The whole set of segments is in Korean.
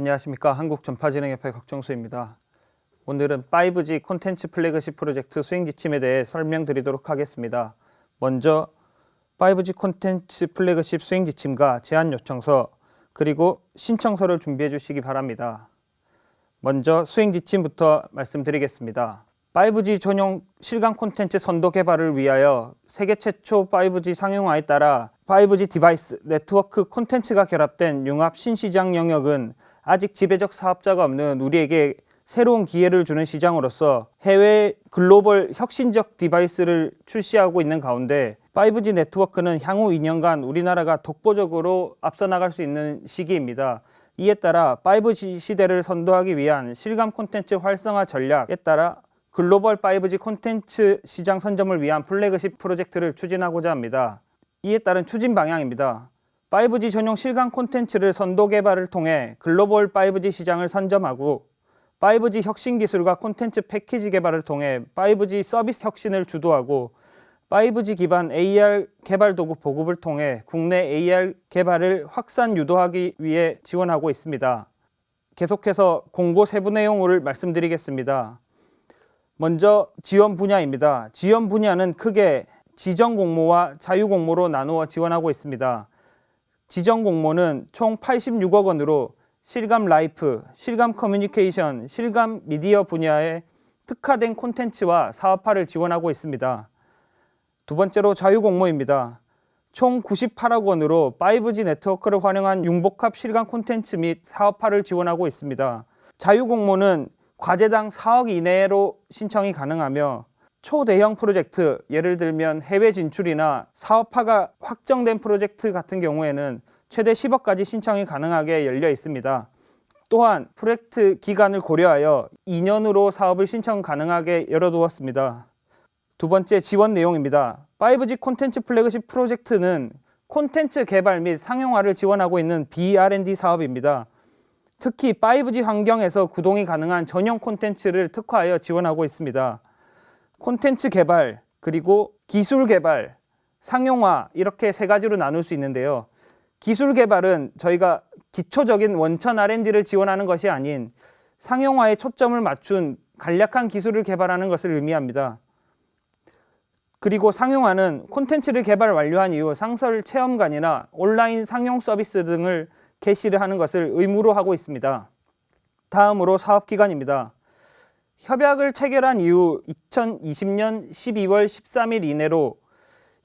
안녕하십니까 한국전파진흥협회 곽정수입니다. 오늘은 5G 콘텐츠 플래그십 프로젝트 수행 지침에 대해 설명드리도록 하겠습니다. 먼저 5G 콘텐츠 플래그십 수행 지침과 제안 요청서 그리고 신청서를 준비해 주시기 바랍니다. 먼저 수행 지침부터 말씀드리겠습니다. 5G 전용 실감 콘텐츠 선도 개발을 위하여 세계 최초 5G 상용화에 따라 5G 디바이스 네트워크 콘텐츠가 결합된 융합 신시장 영역은 아직 지배적 사업자가 없는 우리에게 새로운 기회를 주는 시장으로서 해외 글로벌 혁신적 디바이스를 출시하고 있는 가운데 5G 네트워크는 향후 2년간 우리나라가 독보적으로 앞서 나갈 수 있는 시기입니다. 이에 따라 5G 시대를 선도하기 위한 실감 콘텐츠 활성화 전략에 따라 글로벌 5G 콘텐츠 시장 선점을 위한 플래그십 프로젝트를 추진하고자 합니다. 이에 따른 추진 방향입니다. 5G 전용 실감 콘텐츠를 선도 개발을 통해 글로벌 5G 시장을 선점하고 5G 혁신 기술과 콘텐츠 패키지 개발을 통해 5G 서비스 혁신을 주도하고 5G 기반 AR 개발 도구 보급을 통해 국내 AR 개발을 확산 유도하기 위해 지원하고 있습니다. 계속해서 공고 세부 내용을 말씀드리겠습니다. 먼저 지원 분야입니다. 지원 분야는 크게 지정 공모와 자유 공모로 나누어 지원하고 있습니다. 지정 공모는 총 86억 원으로 실감 라이프, 실감 커뮤니케이션, 실감 미디어 분야에 특화된 콘텐츠와 사업화를 지원하고 있습니다. 두 번째로 자유 공모입니다. 총 98억 원으로 5G 네트워크를 활용한 융복합 실감 콘텐츠 및 사업화를 지원하고 있습니다. 자유 공모는 과제당 4억 이내로 신청이 가능하며 초대형 프로젝트, 예를 들면 해외 진출이나 사업화가 확정된 프로젝트 같은 경우에는 최대 10억까지 신청이 가능하게 열려 있습니다. 또한 프로젝트 기간을 고려하여 2년으로 사업을 신청 가능하게 열어두었습니다. 두 번째 지원 내용입니다. 5G 콘텐츠 플래그십 프로젝트는 콘텐츠 개발 및 상용화를 지원하고 있는 B&D 사업입니다. 특히 5G 환경에서 구동이 가능한 전용 콘텐츠를 특화하여 지원하고 있습니다. 콘텐츠 개발, 그리고 기술 개발, 상용화 이렇게 세 가지로 나눌 수 있는데요. 기술 개발은 저희가 기초적인 원천 R&D를 지원하는 것이 아닌 상용화에 초점을 맞춘 간략한 기술을 개발하는 것을 의미합니다. 그리고 상용화는 콘텐츠를 개발 완료한 이후 상설 체험관이나 온라인 상용 서비스 등을 개시를 하는 것을 의무로 하고 있습니다. 다음으로 사업 기간입니다. 협약을 체결한 이후 2020년 12월 13일 이내로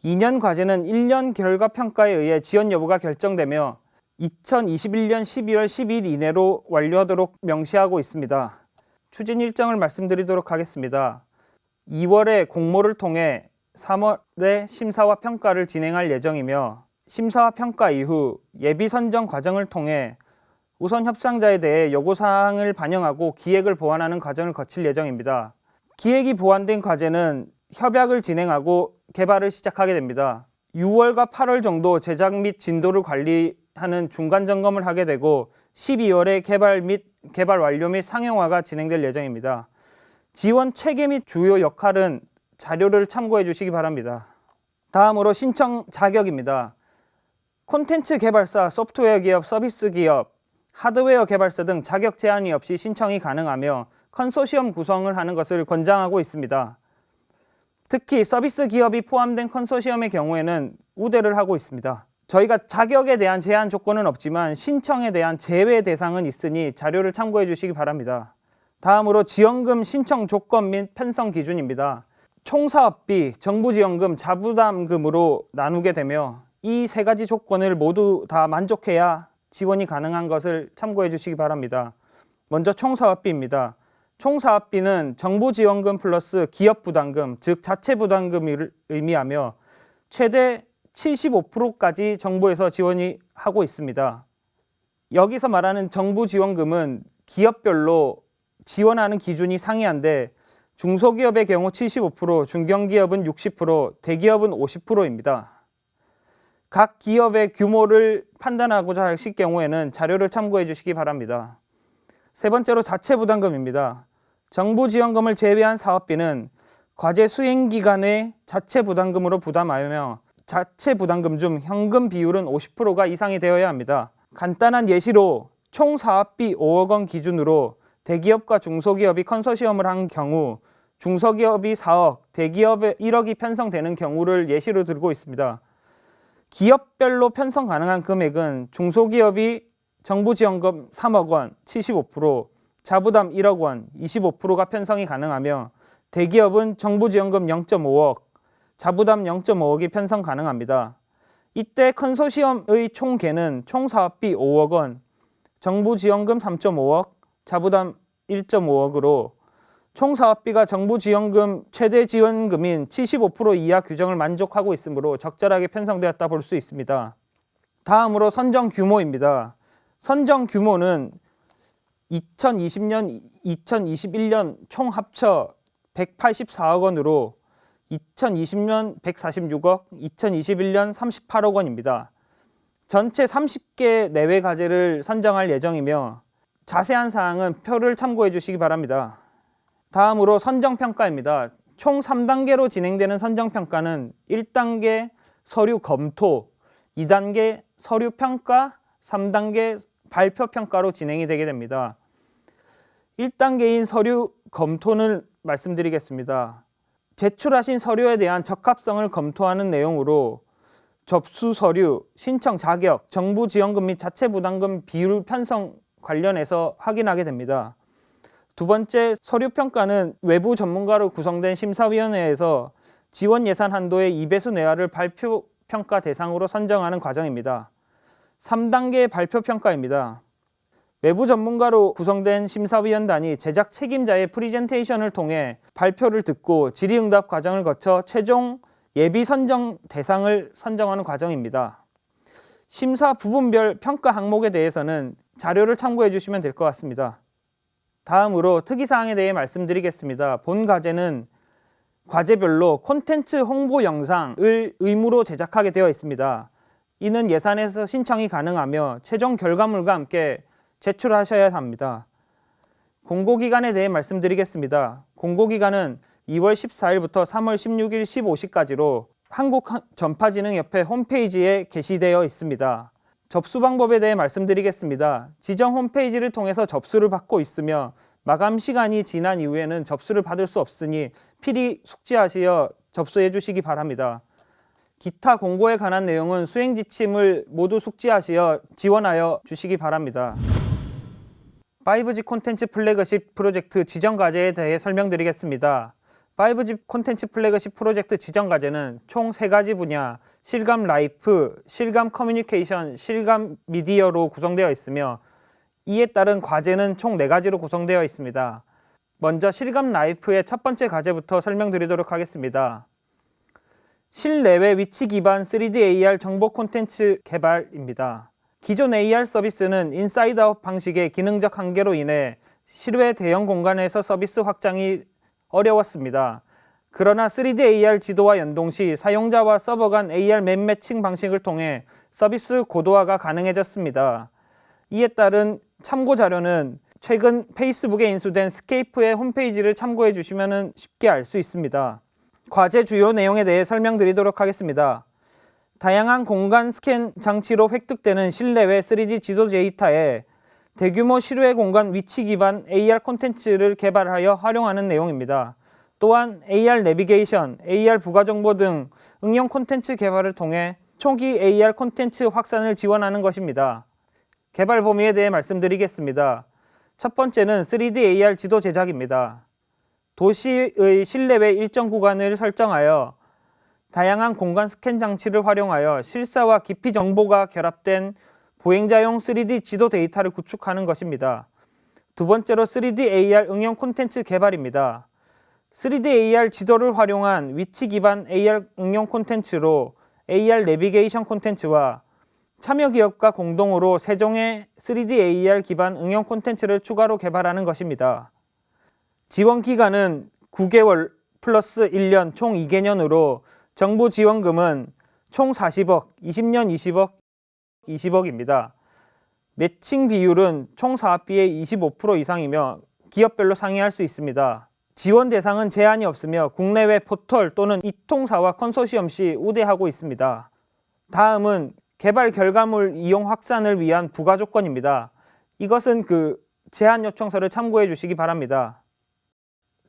2년 과제는 1년 결과 평가에 의해 지원 여부가 결정되며 2021년 12월 10일 이내로 완료하도록 명시하고 있습니다. 추진 일정을 말씀드리도록 하겠습니다. 2월에 공모를 통해 3월에 심사와 평가를 진행할 예정이며 심사와 평가 이후 예비 선정 과정을 통해 우선 협상자에 대해 요구사항을 반영하고 기획을 보완하는 과정을 거칠 예정입니다. 기획이 보완된 과제는 협약을 진행하고 개발을 시작하게 됩니다. 6월과 8월 정도 제작 및 진도를 관리하는 중간 점검을 하게 되고 12월에 개발 및 개발 완료 및 상용화가 진행될 예정입니다. 지원 체계 및 주요 역할은 자료를 참고해 주시기 바랍니다. 다음으로 신청 자격입니다. 콘텐츠 개발사, 소프트웨어 기업, 서비스 기업, 하드웨어 개발사 등 자격 제한이 없이 신청이 가능하며 컨소시엄 구성을 하는 것을 권장하고 있습니다. 특히 서비스 기업이 포함된 컨소시엄의 경우에는 우대를 하고 있습니다. 저희가 자격에 대한 제한 조건은 없지만 신청에 대한 제외 대상은 있으니 자료를 참고해 주시기 바랍니다. 다음으로 지원금 신청 조건 및 편성 기준입니다. 총사업비, 정부지원금, 자부담금으로 나누게 되며 이 세 가지 조건을 모두 다 만족해야 지원이 가능한 것을 참고해 주시기 바랍니다. 먼저 총사업비입니다. 총사업비는 정부 지원금 플러스 기업 부담금, 즉 자체 부담금을 의미하며 최대 75%까지 정부에서 지원이 하고 있습니다. 여기서 말하는 정부 지원금은 기업별로 지원하는 기준이 상이한데 중소기업의 경우 75%, 중견기업은 60%, 대기업은 50%입니다. 각 기업의 규모를 판단하고자 하실 경우에는 자료를 참고해 주시기 바랍니다. 세 번째로 자체 부담금입니다. 정부 지원금을 제외한 사업비는 과제 수행 기간에 자체 부담금으로 부담하며 자체 부담금 중 현금 비율은 50%가 이상이 되어야 합니다. 간단한 예시로 총 사업비 5억 원 기준으로 대기업과 중소기업이 컨소시엄을 한 경우 중소기업이 4억, 대기업에 1억이 편성되는 경우를 예시로 들고 있습니다. 기업별로 편성 가능한 금액은 중소기업이 정부 지원금 3억 원 75%, 자부담 1억 원 25%가 편성이 가능하며 대기업은 정부 지원금 0.5억, 자부담 0.5억이 편성 가능합니다. 이때 컨소시엄의 총계는 총 사업비 5억 원, 정부 지원금 3.5억, 자부담 1.5억으로 총 사업비가 정부 지원금 최대 지원금인 75% 이하 규정을 만족하고 있으므로 적절하게 편성되었다 볼 수 있습니다. 다음으로 선정 규모입니다. 선정 규모는 2020년, 2021년 총 합쳐 184억 원으로 2020년 146억, 2021년 38억 원입니다. 전체 30개 내외 과제를 선정할 예정이며 자세한 사항은 표를 참고해 주시기 바랍니다. 다음으로 선정평가입니다. 총 3단계로 진행되는 선정평가는 1단계 서류 검토, 2단계 서류 평가, 3단계 발표 평가로 진행이 되게 됩니다. 1단계인 서류 검토는 말씀드리겠습니다. 제출하신 서류에 대한 적합성을 검토하는 내용으로 접수 서류, 신청 자격, 정부 지원금 및 자체 부담금 비율 편성 관련해서 확인하게 됩니다. 두 번째 서류 평가는 외부 전문가로 구성된 심사위원회에서 지원 예산 한도의 2배수 내화를 발표 평가 대상으로 선정하는 과정입니다. 3단계 발표 평가입니다. 외부 전문가로 구성된 심사위원단이 제작 책임자의 프리젠테이션을 통해 발표를 듣고 질의응답 과정을 거쳐 최종 예비 선정 대상을 선정하는 과정입니다. 심사 부분별 평가 항목에 대해서는 자료를 참고해 주시면 될 것 같습니다. 다음으로 특이사항에 대해 말씀드리겠습니다. 본 과제는 과제별로 콘텐츠 홍보 영상을 의무로 제작하게 되어 있습니다. 이는 예산에서 신청이 가능하며 최종 결과물과 함께 제출하셔야 합니다. 공고기간에 대해 말씀드리겠습니다. 공고기간은 2월 14일부터 3월 16일 15시까지로 한국전파진흥협회 홈페이지에 게시되어 있습니다. 접수 방법에 대해 말씀드리겠습니다. 지정 홈페이지를 통해서 접수를 받고 있으며 마감 시간이 지난 이후에는 접수를 받을 수 없으니 필히 숙지하시어 접수해 주시기 바랍니다. 기타 공고에 관한 내용은 수행 지침을 모두 숙지하시어 지원하여 주시기 바랍니다. 5G 콘텐츠 플래그십 프로젝트 지정 과제에 대해 설명드리겠습니다. 5G 콘텐츠 플래그십 프로젝트 지정 과제는 총 세 가지 분야, 실감 라이프, 실감 커뮤니케이션, 실감 미디어로 구성되어 있으며 이에 따른 과제는 총 네 가지로 구성되어 있습니다. 먼저 실감 라이프의 첫 번째 과제부터 설명드리도록 하겠습니다. 실내외 위치 기반 3D AR 정보 콘텐츠 개발입니다. 기존 AR 서비스는 인사이드 아웃 방식의 기능적 한계로 인해 실외 대형 공간에서 서비스 확장이 어려웠습니다. 그러나 3D AR 지도와 연동 시 사용자와 서버 간 AR 맵 매칭 방식을 통해 서비스 고도화가 가능해졌습니다. 이에 따른 참고 자료는 최근 페이스북에 인수된 스케이프의 홈페이지를 참고해 주시면 쉽게 알 수 있습니다. 과제 주요 내용에 대해 설명드리도록 하겠습니다. 다양한 공간 스캔 장치로 획득되는 실내외 3D 지도 데이터에 대규모 실외 공간 위치 기반 AR 콘텐츠를 개발하여 활용하는 내용입니다. 또한 AR 내비게이션, AR 부가 정보 등 응용 콘텐츠 개발을 통해 초기 AR 콘텐츠 확산을 지원하는 것입니다. 개발 범위에 대해 말씀드리겠습니다. 첫 번째는 3D AR 지도 제작입니다. 도시의 실내외 일정 구간을 설정하여 다양한 공간 스캔 장치를 활용하여 실사와 깊이 정보가 결합된 보행자용 3D 지도 데이터를 구축하는 것입니다. 두 번째로 3D AR 응용 콘텐츠 개발입니다. 3D AR 지도를 활용한 위치 기반 AR 응용 콘텐츠로 AR 내비게이션 콘텐츠와 참여 기업과 공동으로 세종의 3D AR 기반 응용 콘텐츠를 추가로 개발하는 것입니다. 지원 기간은 9개월 플러스 1년 총 2개년으로 정부 지원금은 총 40억, 20년 20억, 20억입니다. 매칭 비율은 총 사업비의 25% 이상이며 기업별로 상이할 수 있습니다. 지원 대상은 제한이 없으며 국내외 포털 또는 이통사와 컨소시엄 시 우대하고 있습니다. 다음은 개발 결과물 이용 확산을 위한 부가 조건입니다. 이것은 그 제안 요청서를 참고해 주시기 바랍니다.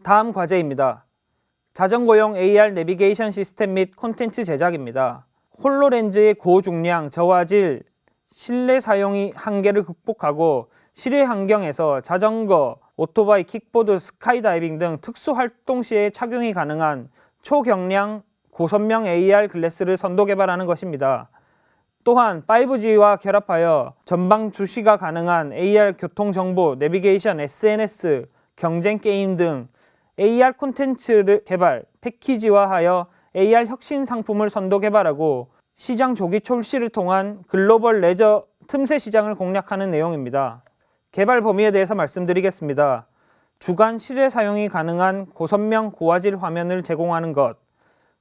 다음 과제입니다. 자전거용 AR 내비게이션 시스템 및 콘텐츠 제작입니다. 홀로렌즈의 고중량, 저화질, 실내 사용이 한계를 극복하고 실외 환경에서 자전거, 오토바이, 킥보드, 스카이다이빙 등 특수 활동 시에 착용이 가능한 초경량 고선명 AR 글래스를 선도 개발하는 것입니다. 또한 5G와 결합하여 전방 주시가 가능한 AR 교통 정보, 내비게이션, SNS, 경쟁 게임 등 AR 콘텐츠를 개발, 패키지화하여 AR 혁신 상품을 선도 개발하고 시장 조기 출시를 통한 글로벌 레저 틈새 시장을 공략하는 내용입니다. 개발 범위에 대해서 말씀드리겠습니다. 주간 실외 사용이 가능한 고선명 고화질 화면을 제공하는 것,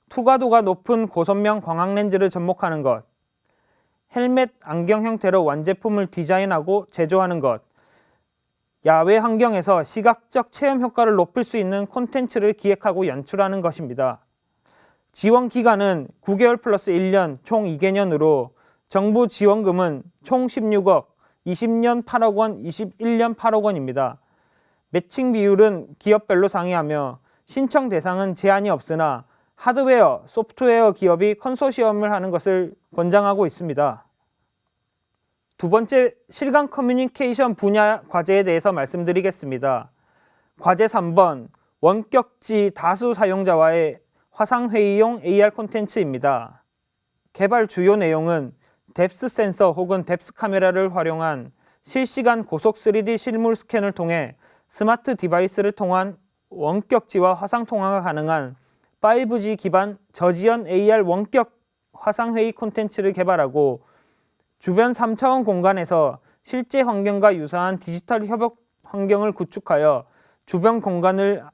투과도가 높은 고선명 광학 렌즈를 접목하는 것, 헬멧 안경 형태로 완제품을 디자인하고 제조하는 것, 야외 환경에서 시각적 체험 효과를 높일 수 있는 콘텐츠를 기획하고 연출하는 것입니다. 지원 기간은 9개월 플러스 1년 총 2개년으로 정부 지원금은 총 16억, 20년 8억 원, 21년 8억 원입니다. 매칭 비율은 기업별로 상이하며 신청 대상은 제한이 없으나 하드웨어, 소프트웨어 기업이 컨소시엄을 하는 것을 권장하고 있습니다. 두 번째 실감 커뮤니케이션 분야 과제에 대해서 말씀드리겠습니다. 과제 3번 원격지 다수 사용자와의 화상회의용 AR 콘텐츠입니다. 개발 주요 내용은 뎁스 센서 혹은 뎁스 카메라를 활용한 실시간 고속 3D 실물 스캔을 통해 스마트 디바이스를 통한 원격지와 화상 통화가 가능한 5G 기반 저지연 AR 원격 화상회의 콘텐츠를 개발하고 주변 3차원 공간에서 실제 환경과 유사한 디지털 협업 환경을 구축하여 주변 공간을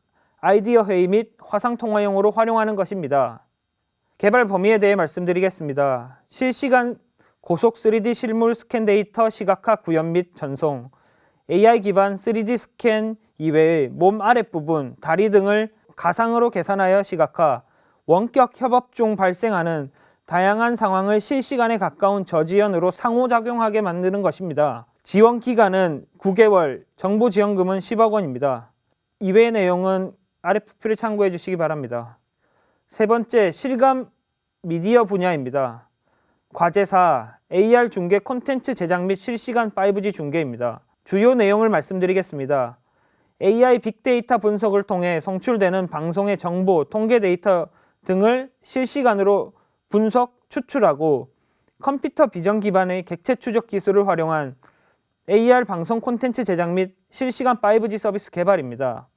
아이디어 회의 및 화상 통화용으로 활용하는 것입니다. 개발 범위에 대해 말씀드리겠습니다. 실시간 고속 3D 실물 스캔 데이터 시각화 구현 및 전송, AI 기반 3D 스캔 이외의 몸 아랫부분, 다리 등을 가상으로 계산하여 시각화, 원격 협업 중 발생하는 다양한 상황을 실시간에 가까운 저지연으로 상호작용하게 만드는 것입니다. 지원 기간은 9개월, 정보 지원금은 10억 원입니다. 이외의 내용은 RFP를 참고해 주시기 바랍니다. 세 번째, 실감 미디어 분야입니다. 과제사 AR 중계 콘텐츠 제작 및 실시간 5G 중계입니다. 주요 내용을 말씀드리겠습니다. AI 빅데이터 분석을 통해 송출되는 방송의 정보, 통계 데이터 등을 실시간으로 분석, 추출하고 컴퓨터 비전 기반의 객체 추적 기술을 활용한 AR 방송 콘텐츠 제작 및 실시간 5G 서비스 개발입니다.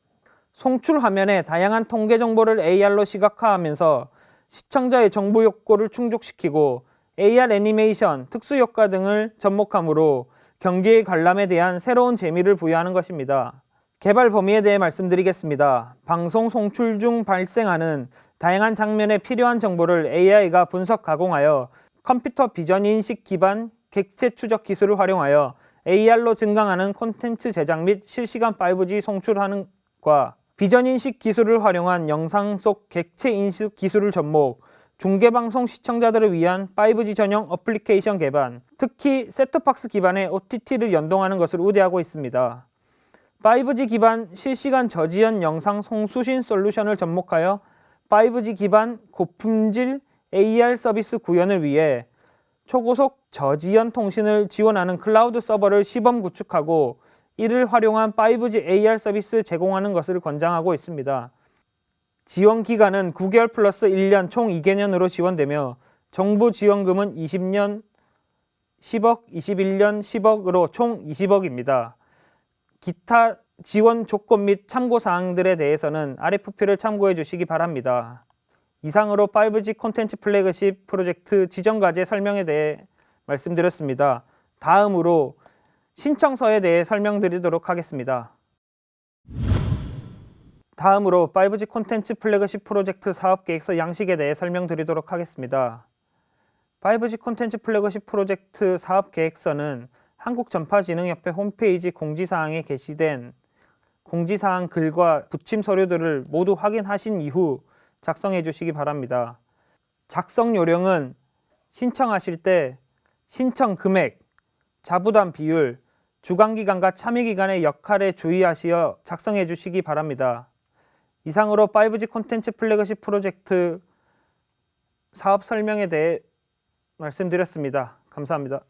송출 화면에 다양한 통계 정보를 AR로 시각화하면서 시청자의 정보 욕구를 충족시키고 AR 애니메이션, 특수 효과 등을 접목함으로 경기의 관람에 대한 새로운 재미를 부여하는 것입니다. 개발 범위에 대해 말씀드리겠습니다. 방송 송출 중 발생하는 다양한 장면에 필요한 정보를 AI가 분석 가공하여 컴퓨터 비전 인식 기반 객체 추적 기술을 활용하여 AR로 증강하는 콘텐츠 제작 및 실시간 5G 송출하는 과 비전 인식 기술을 활용한 영상 속 객체 인식 기술을 접목, 중계방송 시청자들을 위한 5G 전용 어플리케이션 개발, 특히 셋톱박스 기반의 OTT를 연동하는 것을 우대하고 있습니다. 5G 기반 실시간 저지연 영상 송수신 솔루션을 접목하여 5G 기반 고품질 AR 서비스 구현을 위해 초고속 저지연 통신을 지원하는 클라우드 서버를 시범 구축하고 이를 활용한 5G AR 서비스 제공하는 것을 권장하고 있습니다. 지원 기간은 9개월 플러스 1년 총 2개년으로 지원되며 정부 지원금은 20년 10억, 21년 10억으로 총 20억입니다. 기타 지원 조건 및 참고 사항들에 대해서는 RFP를 참고해 주시기 바랍니다. 이상으로 5G 콘텐츠 플래그십 프로젝트 지정 과제 설명에 대해 말씀드렸습니다. 다음으로 신청서에 대해 설명드리도록 하겠습니다. 다음으로 5G 콘텐츠 플래그십 프로젝트 사업 계획서 양식에 대해 설명드리도록 하겠습니다. 5G 콘텐츠 플래그십 프로젝트 사업 계획서는 한국전파진흥협회 홈페이지 공지사항에 게시된 공지사항 글과 붙임 서류들을 모두 확인하신 이후 작성해 주시기 바랍니다. 작성 요령은 신청하실 때 신청 금액, 자부담 비율, 주관 기관과 참여 기관의 역할에 주의하시어 작성해 주시기 바랍니다. 이상으로 5G 콘텐츠 플래그십 프로젝트 사업 설명에 대해 말씀드렸습니다. 감사합니다.